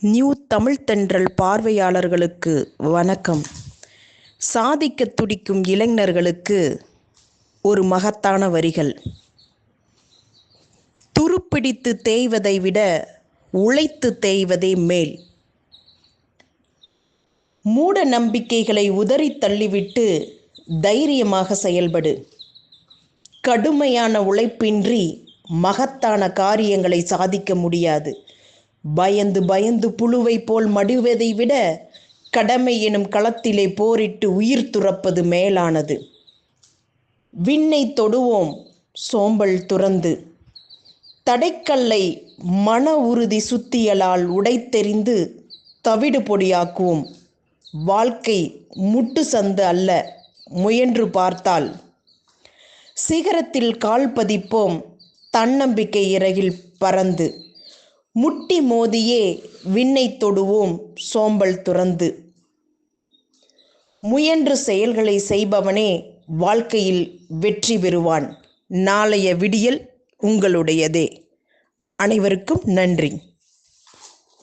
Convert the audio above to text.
New Tamil தென்றல் பார்வையாளர்களுக்கு வணக்கம். சாதிக்க துடிக்கும் இளைஞர்களுக்கு ஒரு மகத்தான வரிகள். துருப்பிடித்து தேய்வதை விட உழைத்து தேய்வதே மேல். மூட நம்பிக்கைகளை உதறி தள்ளிவிட்டு தைரியமாக செயல்படு. கடுமையான உழைப்பின்றி மகத்தான காரியங்களை சாதிக்க முடியாது. பயந்து பயந்து புழுவை போல் மடிவதை விட கடமை எனும் களத்திலே போரிட்டு உயிர் துறப்பது மேலானது. விண்ணை தொடுவோம் சோம்பல் துறந்து. தடைக்கல்லை மன உறுதி சுத்தியலால் உடைத்தெறிந்து தவிடு பொடியாக்குவோம். வாழ்க்கை முட்டு சந்து அல்ல முயன்று பார்த்தால். சிகரத்தில் கால் பதிப்போம் தன்னம்பிக்கை இறகில் பறந்து. முட்டி மோதியே விண்ணை தொடுவோம் சோம்பல் துறந்து. முயன்று செயல்களை செய்பவனே வாழ்க்கையில் வெற்றி பெறுவான். நாளைய விடியல் உங்களுடையதே. அனைவருக்கும் நன்றி.